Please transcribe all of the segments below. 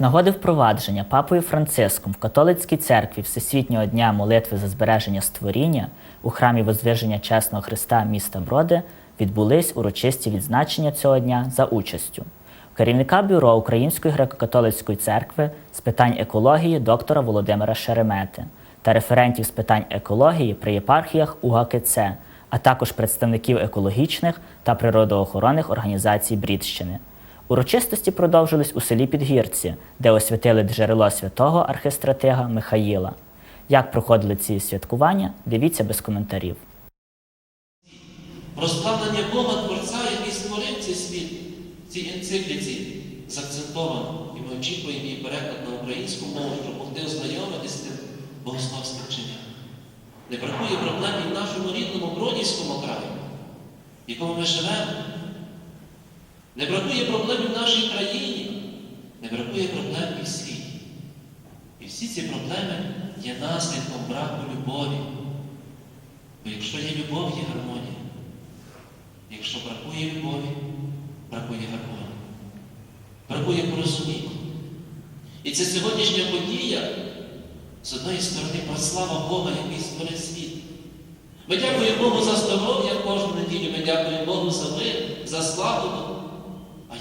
Нагоди впровадження папою Франциском в католицькій церкві Всесвітнього дня молитви за збереження створіння у храмі Возвиження Чесного Христа міста Броди відбулись урочисті відзначення цього дня за участю керівника бюро Української греко-католицької церкви з питань екології доктора Володимира Шеремети та референтів з питань екології при єпархіях УГКЦ, а також представників екологічних та природоохоронних організацій Брідщини. Урочистості продовжились у селі Підгірці, де освятили джерело святого архистратига Михаїла. Як проходили ці святкування, дивіться без коментарів. Прославлення Бога Творця, який створив цей світ, цій енцикліці заакцентовано. І ми очікуємо її переклад на українську мову, щоб могти ознайомитися з тим богословським вченням. Не бракує проблем і в нашому рідному Бродівському краї, в якому ми живемо. Не бракує проблем в нашій країні, не бракує проблем і в світі. І всі ці проблеми є наслідком браку любові. Бо якщо є любов, є гармонія. Якщо бракує любові, бракує гармонії, бракує порозуміння. І це сьогоднішня подія, з одної сторони, про слава Бога, який створив світ. Ми дякуємо Богу за здоров'я кожну неділю, ми дякуємо Богу за мир, за славу.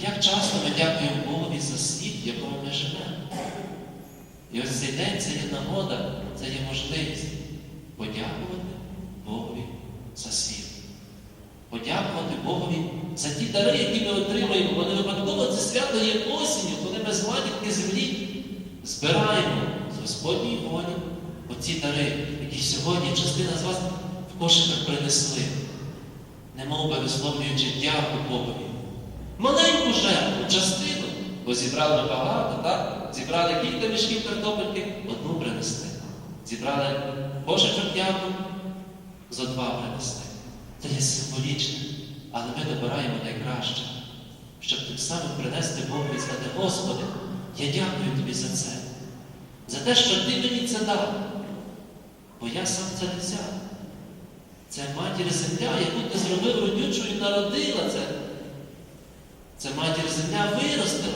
Як часто ми дякуємо Богові за світ, в якому ми живемо? І ось цей день це є нагода, це є можливість подякувати Богові за світ. Подякувати Богові за ті дари, які ми отримуємо, бо не випадково це свято є осінню, коли ми з матінки землі збираємо з Господньої волі оці дари, які сьогодні частина з вас в кошиках принесли, немов би висловлюючи дяку Богові. Маленьку жертву, частину, бо зібрали багато, так? Зібрали кілька мішків картопельки, одну принесли. Зібрали кошечок яблук, зо два принесли. Це є символічне, але ми добираємо найкраще, щоб тим самим принести Богу і сказати, Господи, я дякую Тобі за це, за те, що Ти мені це дав, бо я сам це не взяв. Це матір земля, яку ти зробив родючою народила це. Це матір земля виростила.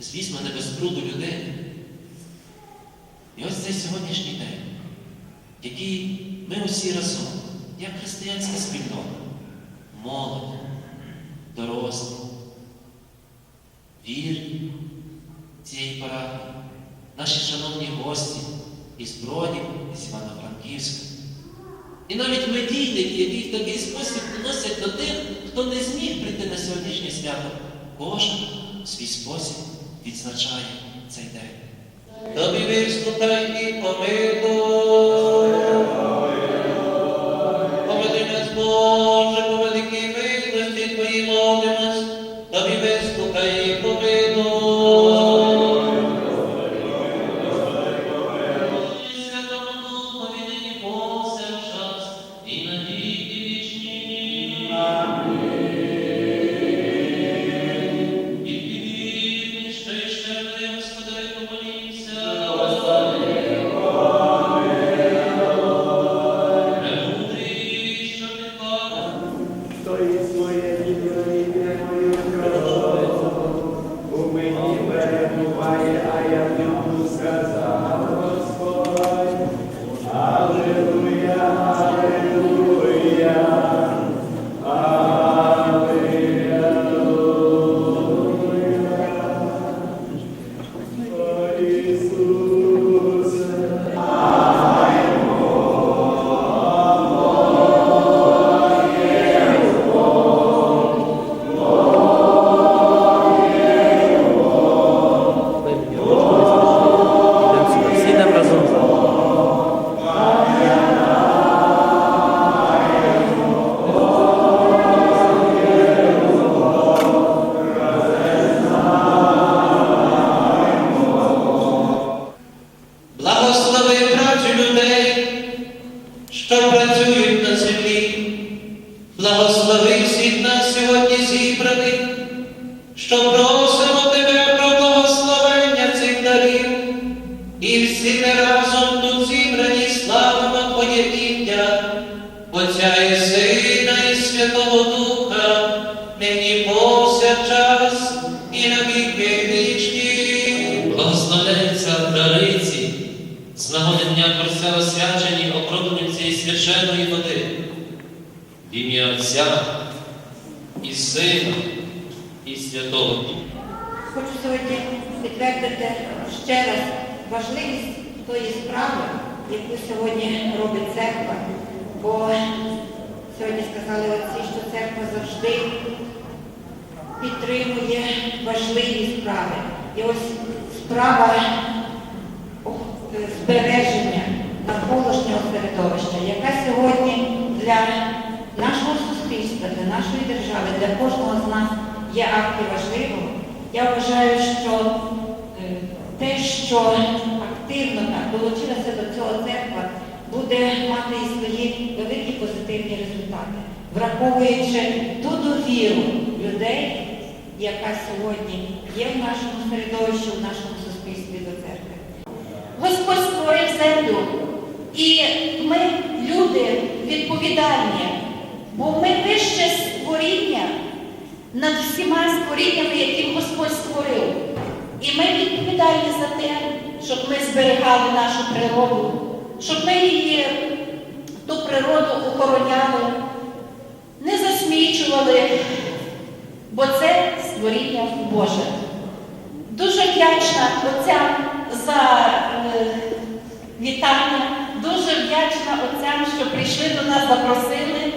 Звісно, не без людини. І ось цей сьогоднішній день, який ми усі разом, як християнська спільнота, молодь, дорослі, вірні цієї парафії, наші шановні гості із Бродів, із Івано-Франківська. І навіть медійники, які в такий спосіб доносять до тих, хто не зміг прийти на сьогоднішнє свято, кожен в свій спосіб відзначає цей день. Тобі виступай і помилуй. Отці, що церква завжди підтримує важливі справи. І ось справа е, збереження навколишнього середовища, яка сьогодні для нашого суспільства, для нашої держави, для кожного з нас є акти важливого. Я вважаю, що е, те, що активно так долучилася до цього церква, буде мати і свої великі позитивні результати, враховуючи ту довіру людей, яка сьогодні є в нашому середовищі, в нашому суспільстві до церкви. Господь створив землю. І ми, люди, відповідальні, бо ми вище створіння над всіма створіннями, які Господь створив. І ми відповідальні за те, щоб ми зберігали нашу природу, щоб ми її, ту природу охороняли, засмічували, бо це створіння Боже. Дуже вдячна отцям за е, вітання. Дуже вдячна отцям, що прийшли до нас, запросили.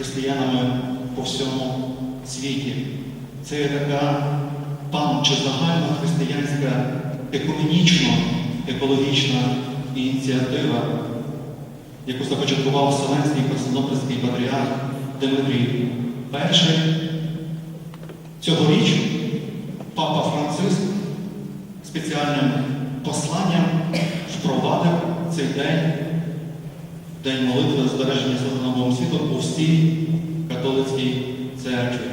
Християнами по всьому світі. Це є така пан чи загальна християнська економічно-екологічна ініціатива, яку започаткував Вселенський Константинопольський патріарх Димитрій І. Цьогоріч Папа Франциск спеціальним посланням впровадив цей день День молитви збереження святого світу у всій католицькій церкві.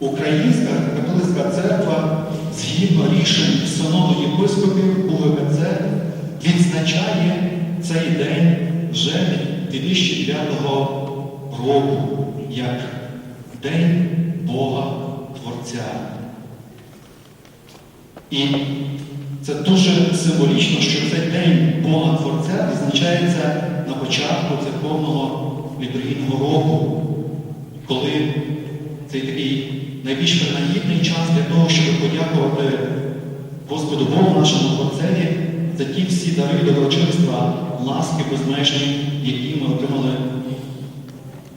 Українська католицька церква, згідно рішень Синоду єпископів УВКЦ, відзначає цей день вже 2009 року як День Бога Творця. І це дуже символічно, що цей день Бога Творця відзначається на початку церковного літургійного року, коли цей такий найбільш принагідний час для того, щоб подякувати Господу Богу нашому Творцеві за ті всі дари доброчинства, ласки безмежні, які ми отримали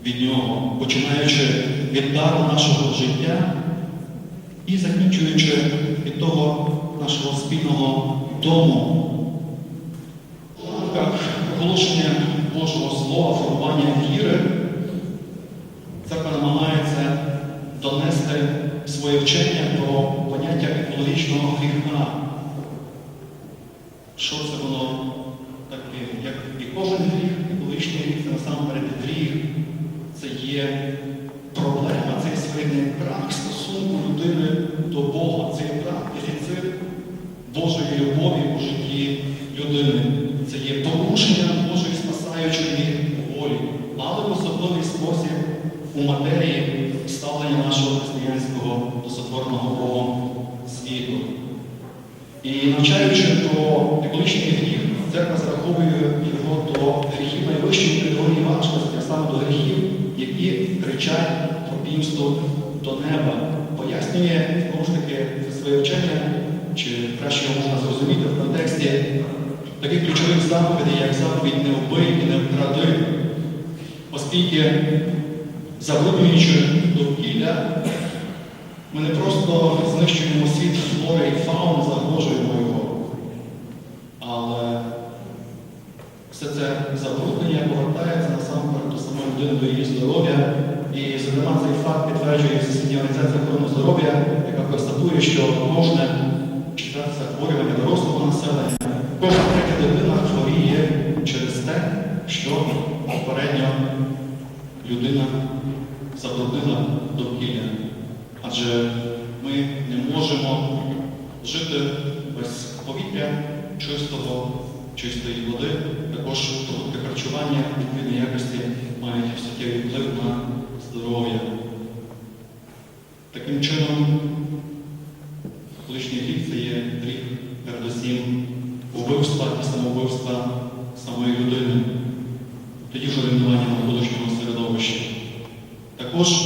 від Нього, починаючи від дару нашого життя і закінчуючи від того нашого спільного дому. Оголошення Божого Слова, формування віри, церква намагається донести своє вчення про поняття екологічного гріха. Що це воно таке? Як і кожен гріх, екологічний гріх це насамперед гріх. Це є проблема, це є своєрідний брак стосунку людини до Бога, це є брак, дефіцит Божої любові у житті людини. Це є порушення Божої спасаючої спосіб у матерії ставлення нашого християнського до сотворного Богом світу. І навчаючи про екологічний гріх, церква зараховує його до гріхів найвищої категорії важкості, а саме до гріхів, які кричать про пімсту до неба. Пояснює знову ж таки своє вчення, чи краще його можна зрозуміти в контексті таких ключових заповідей, як заповідь не вбий і не вкради, оскільки забруднюючи довкілля, ми не просто знищуємо світ флори і фауни, загрожуємо його. Але все це забруднення повертається насамперед до самої людини, до її здоров'я. І, зокрема, цей факт підтверджує Всесвітня організація охорони здоров'я, яка констатує, що кожне четверте захворювання дорослого населення, що попередньо людина забруднила довкілля. Адже ми не можемо жити без повітря чистого, чистої води, також продукти харчування відповідної якості мають суттєвий вплив на здоров'я. Таким чином, колишній гріх це є гріх передусім вбивства і самовбивства самої людини, тоді вже руйнування навколишнього середовища. Також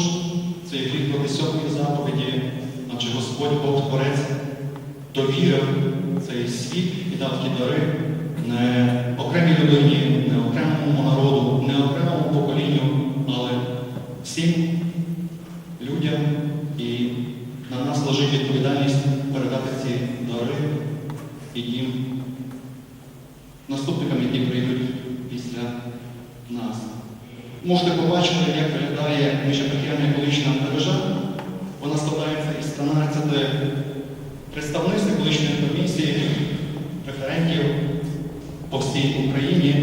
цей гріх проти сьомої заповіді, адже Господь Бог Творець довірив цей світ і дав ті дари не окремій людині, не окремому народу, не окремому поколінню, але всім людям. І на нас лежить відповідальність передати ці дари і їм наступникам, які прийдуть після нас. Можете побачити, як виглядає міжепархіальна екологічна мережа. Вона складається із 13 представництв екологічної комісії, референтів по всій Україні.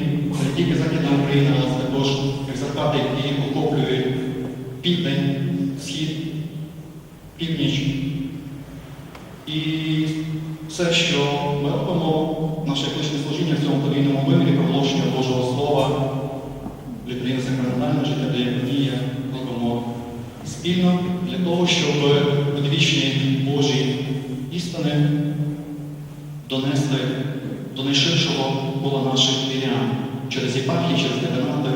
Не тільки Західна Україна, але також екзархати, які охоплюють південь, схід, північ. І все, що ми робимо, наше екологічне служіння в цьому подвійному вимірі, проголошення Божого Слова, Літвіна сакраментальне життя Деяконія робимо спільно для того, щоб одвічні Божі істини донести до найширшого кола наших вірян через єпархії, через деканати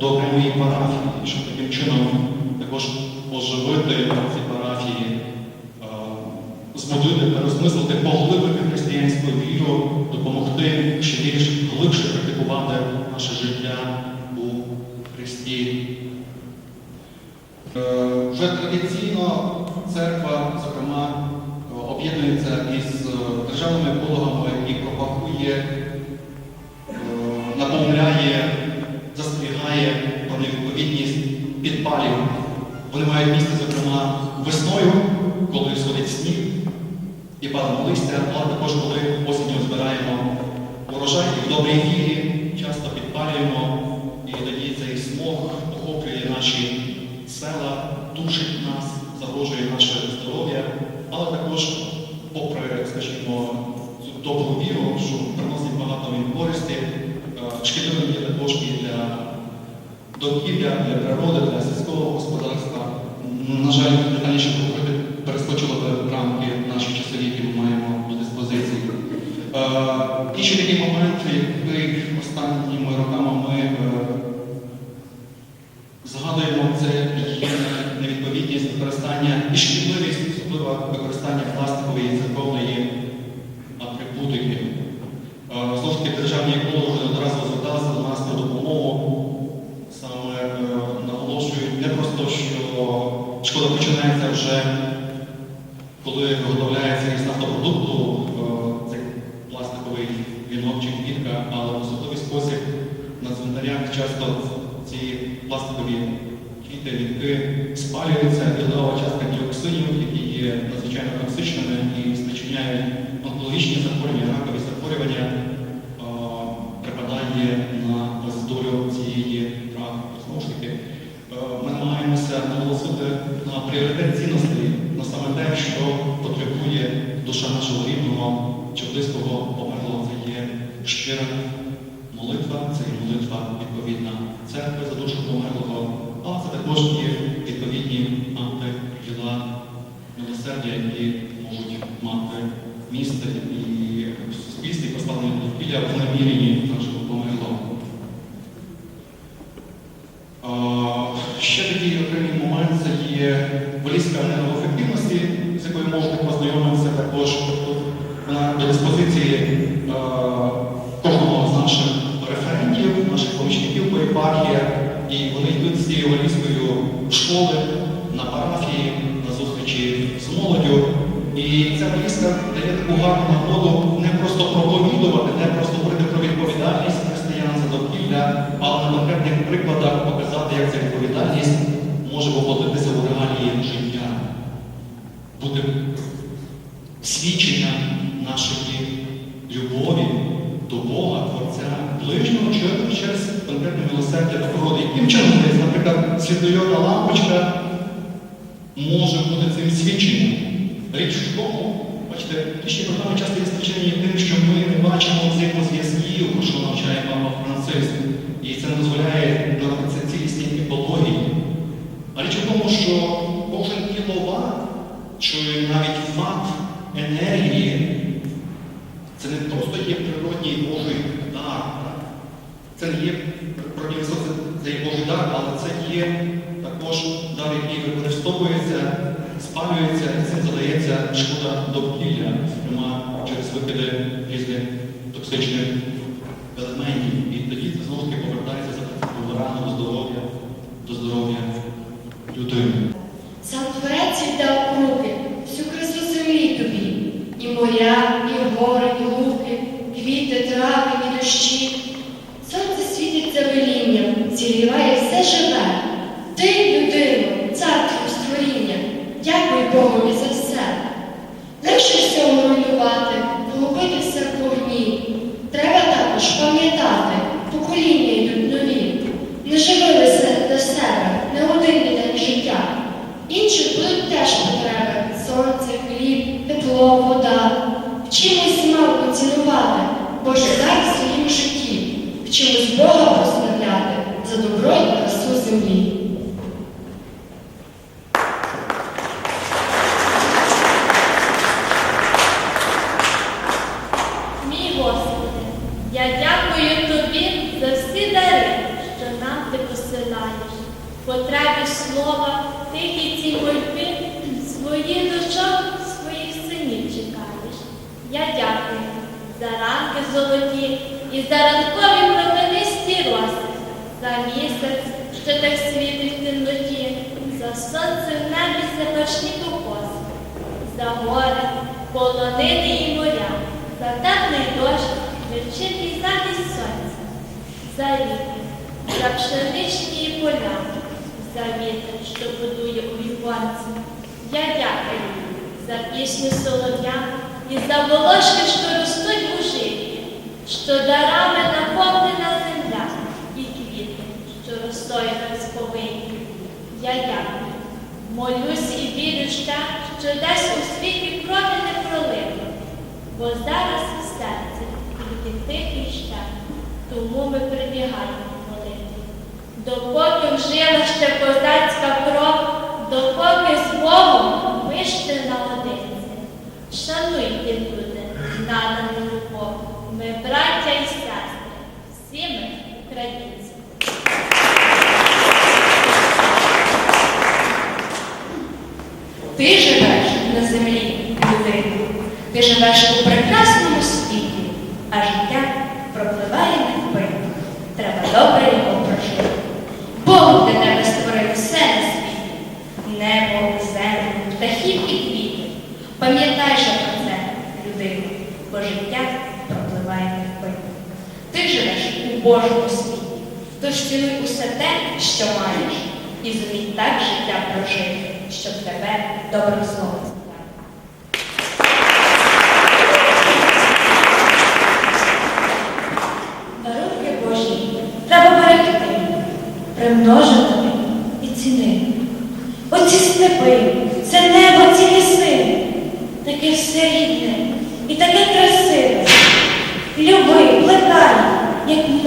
до окремої парафії, щоб таким чином також оживити ці парафії, змодити, переосмислити, поглибити християнську віру, допомогти ще більш глибше практикувати наше життя Христі. Е, Вже традиційно церква, зокрема, об'єднується із е, державними екологами і пропагує, е, напомиляє, застерігає про невідповідність підпалів. Вони мають місце, зокрема, весною, коли сходить сніг і падає листя, але також коли осінню збираємо урожай і в добрій вірі часто підпалюємо, смог охоплює наші села, душить нас, загрожує наше здоров'я, але також, попри, скажімо, добру віру, що приносить багато він користі, е, шкідливим є також і для довкілля, для природи, для сільського господарства. На жаль, детальніше поговорити перескочило би рамки наші часові, які ми маємо до диспозиції. Е, Інші такі моменти, які останніми роками ми е, згадуємо, це є невідповідність використання і шкідливість, особливо використання пластикової і церковної атрибутики. Е, Знову ж таки, державні екологи вже одразу зверталися до нас на допомогу. Саме е, наголошують не просто, що шкода починається вже, коли виготовляється із нафтопродукту е, цей пластиковий вінок чи але в особливий спосіб на цвинтарях часто ці пластикові квіти, вінки спалюються, і лева частка діоксинів, які є надзвичайно токсичними і спричиняють онкологічні захворювання, ракові захворювання, припадає на долю цієї практики. Знову ж таки, ми намагаємося наголосити на пріоритет цінностей, на саме те, що потребує душа нашого рідного чи близького щира молитва, це є молитва відповідна церкви за душу померлого, але це також і відповідні антиділа милосердя, які можуть мати місце і суспільстві поставлені довкілля в наміренні нашого помилого. Ще такий окремий момент це є валізка енергоефективності, з якою можете познайомитися також. Вона до диспозиції е, кожного з наших референтів, наших помічників по єпархіях, і вони йдуть з цією валізкою в школи, на парафії, на зустрічі з молоддю. І ця валізка дає таку гарну нагоду не просто проповідувати, не просто говорити про відповідальність християн за довкілля, але на конкретних прикладах показати, як ця відповідальність може воплотитися у реалії життя, бути свідченням нашої любові до Бога, Творця, ближнього через- конкретне милосердя природи. Яким чином наприклад, світлойодна лампочка може бути цим свідченням? Річ в тому, бачите, лічні програми часто є спричинені тим, що ми не бачимо взаємозв'язків, про що навчає папа Франциск. І це не дозволяє навити цілісні екології. А річ у тому, що кожен кіловат, чи навіть ват енергії, це не просто є природній Божий дар. Це не є природній ресурс, це- Божий дар, але це є також дар, який використовується, спалюється і цим задається шкода довкілля, зокрема через викиди різних токсичних елементів. І тоді це знову ж таки повертається за до здоров'я, до здоров'я людини. Сам Творець віддав у руки всю красу землі тобі. І моря, і гори, і луки, квіти, трави, і дощі. Сонце світиться велінням, зігріває все живе. Ти, людино, цар твого створіння, дякуй Богові за все. Легше всього руйнувати, погубитися в вогні. Треба також пам'ятати, покоління йдуть нові. Не живи лише для себе, не один день життя. Інших будуть теж потреби сонце, хліб, тепло, вода. Вчимось мавку цінувати, Божий дар в своїм житті. Вчимось Бога прославляти за добро і красу землі. Мій Господи, я дякую Тобі за всі дари, що нам ти посилаєш. Потребі слова, тихі ці мольби, своїх дочок, своїх синів чекаєш. Я дякую за ранки золоті і за ранкові променисті роси, за місяць, що так світить в темноті, за сонце в запашні покоси за гори, полонини і моря, за теплий дощ, вечірній захист сонця, за ріки, за пшеничні поля, за вітер, що будує у віконці. Я дякую за пісню солов'я і за волошки, що ростуть у житті, що дарами наповнена земля і квіти, що ростою розповинні. Я дякую. Молюсь і вірю ще, що десь у світі крові не пролито, бо зараз в серці тільки тихий ще, тому ми прибігаємо молитві. Допоки в жилах ще козацька кров, допоки з Богом ми ще наодинці. Шануйте, люди, надану любов, ми браття і сестри, всі ми українці. Ти живеш на землі, людина. Ти живеш у прекрасному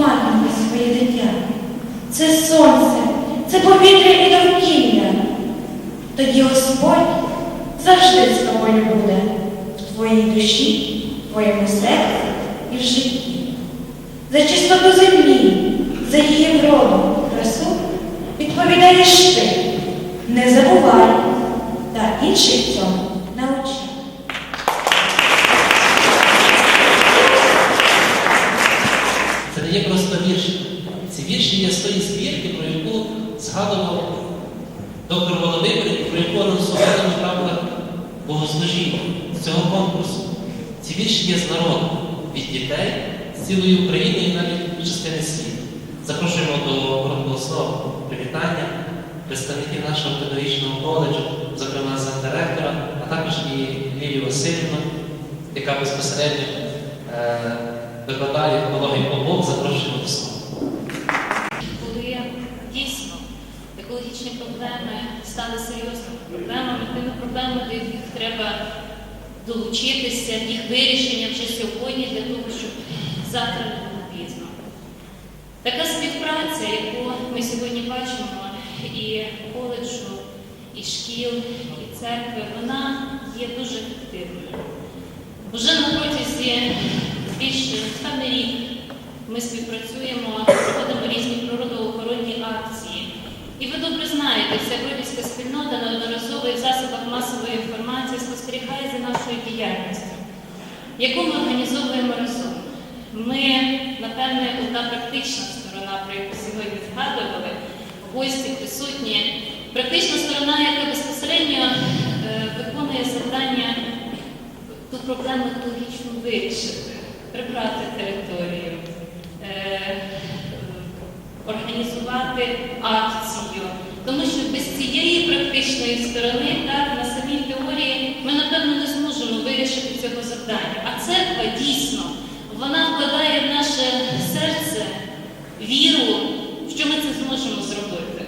матиме своє дитя. Це сонце, це повітря і довкілля. Тоді Господь завжди з тобою буде в твоїй душі, в твоєму серці і в житті. За чистоту землі, за її вроду, красу відповідаєш ти, не забувай та інший цьому. Вірші з народу, від дітей, з цілої України і навіть частини світу. Запрошуємо до благослову привітання представників нашого педагогічного коледжу, зокрема за директора, а також і Лілію Васильівну, яка безпосередньо е, викладає екологію обох, запрошуємо до слова. коли дійсно екологічні проблеми стали серйозними проблемами, тими проблемами, до яких треба долучитися, їх вирішення вже сьогодні для того, щоб завтра не було пізно. Така співпраця, яку ми сьогодні бачимо і коледжу, і шкіл, і церкви, вона є дуже ефективною. Уже на протязі більше певний рік ми співпрацюємо, проводимо різні природоохоронні акції. І ви добре знаєте, вся бродівська спільнота неодноразово і в засобах масової інформації спостерігає за нашою діяльністю, яку ми організовуємо разом. Ми, напевне, одна практична сторона, про яку сьогодні згадували, гості присутні, практична сторона, яка безпосередньо е, виконує завдання ту проблему екологічну вирішити, прибрати територію, е, організувати акцію. Тому що без цієї практичної сторони, так, на самій теорії, ми, напевно, не зможемо вирішити цього завдання. А церква дійсно вона вкладає в наше серце віру, що ми це зможемо зробити.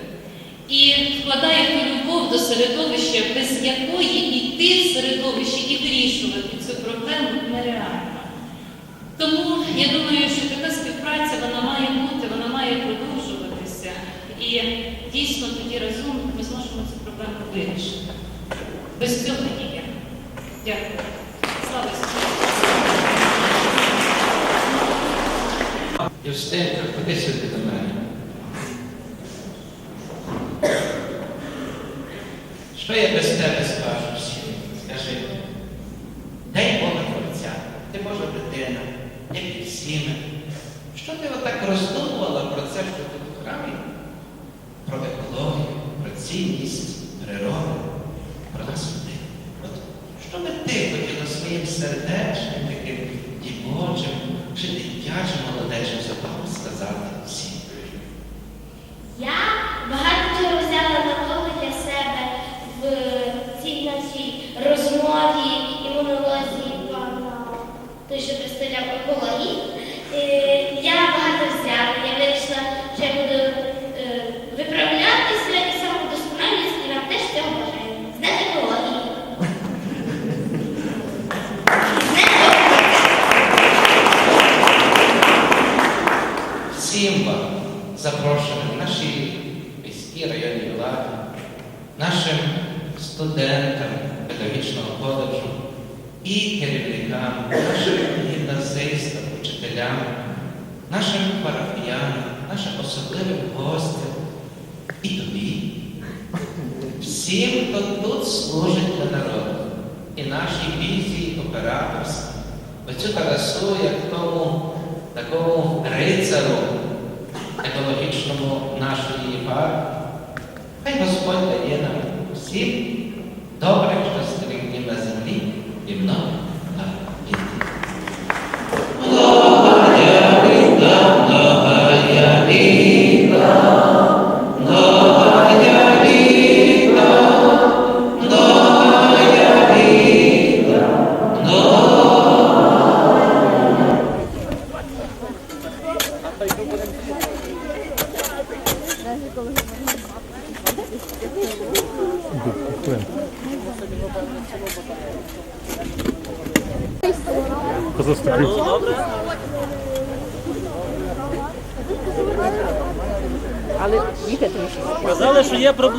І вкладає ту любов до середовища, без якої йти в середовище і вирішувати цю проблему нереально. Тому я думаю, що така співпраця вона має бути, вона має продовжуватися. І дійсно тоді разом ми зможемо цю проблему вирішити. Без цього ніяк. Дякую. Слава! Юстинка, ходи сюди до мене. Що я без тебе скажу всім? Скажи, дай Бога Творця, ти Божа дитина, як і всі ми. Що ти отак роздумувала про це, що тут у храмі? Про екологію, про цінність природи, про нас людей. От що би ти хотіла своїм сердечним, таким дівочим чи дитячим молодечим запалом сказати всім? Я багато чого взяла на того для себе в цій нашій розмові і монолозі пана той, що представляв екології. Е, Я багато взяла. Я вирішила, що я буду е, виправлятися і самовдосконалюватися, і вам теж цього бажаю. З Днем екології. З Днем екології. Всім вам запрошуємо нашій міській районній владі, нашим студентам педагогічного коледжу і керівникам, нашим гімназистам, учителям, нашим парафіянам, нашим особливим гостям і тобі. Всім, хто тут служить для народу, і нашій візії операторській, оцю красу, як тому такому рицару екологічному нашої єпархії.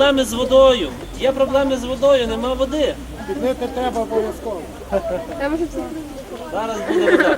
Проблеми з водою. Є проблеми з водою, нема води. Піднити треба обов'язково. Зараз буде вода.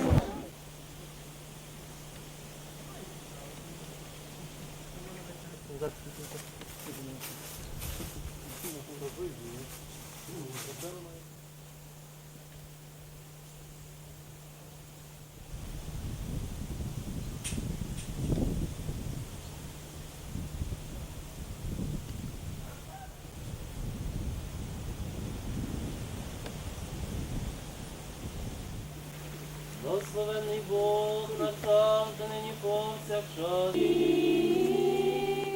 Благословений Бог, завжди нині повсякчас.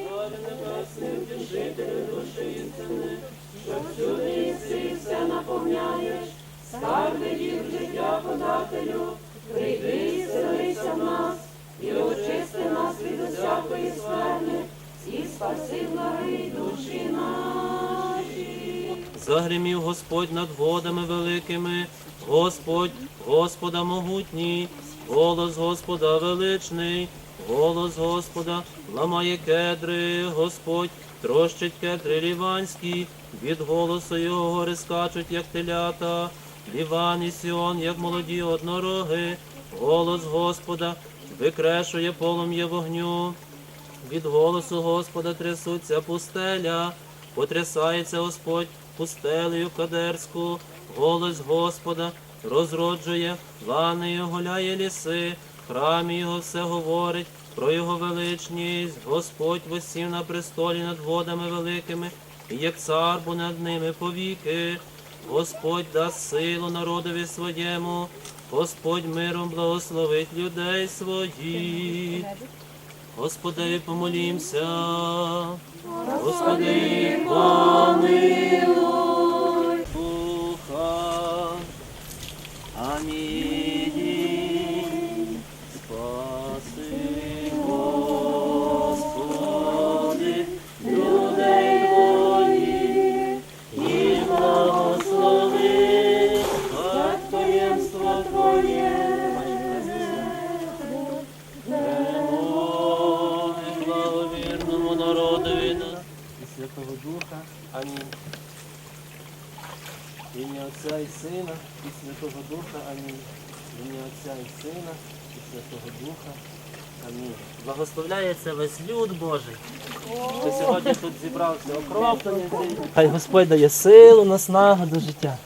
Царю небесний, утішителю душі істини, що всюди і все наповняєш, скарби їх життя подателю, прийди і селися в нас, і очисти нас від усякої скверни, і спаси благи душі наші. Загримів Господь над водами великими, Господь, Господа могутній, голос Господа величний, голос Господа ламає кедри, Господь трощить кедри ліванські, від голосу його гори скачуть, як телята, Ліван і Сіон, як молоді однороги, голос Господа викрешує полум'я вогню. Від голосу Господа трясуться пустеля, потрясається Господь пустелею кадерську, голос Господа розроджує, лани й оголяє ліси, храмі його все говорить про його величність, Господь висів на престолі над водами великими, і як цар бо над ними повіки. Господь дасть силу народові своєму, Господь миром благословить людей своїх. Господи, помолімся. Господи, помилуй. Духа. Амінь. Амінь. В ім'я Отця і Сина, і Святого Духа. Амінь. В ім'я Отця і Сина, і Святого Духа. Амінь. Благословляється весь люд Божий. Хто сьогодні тут зібрався окроплений. Хай Господь дає силу, наснагу до життя.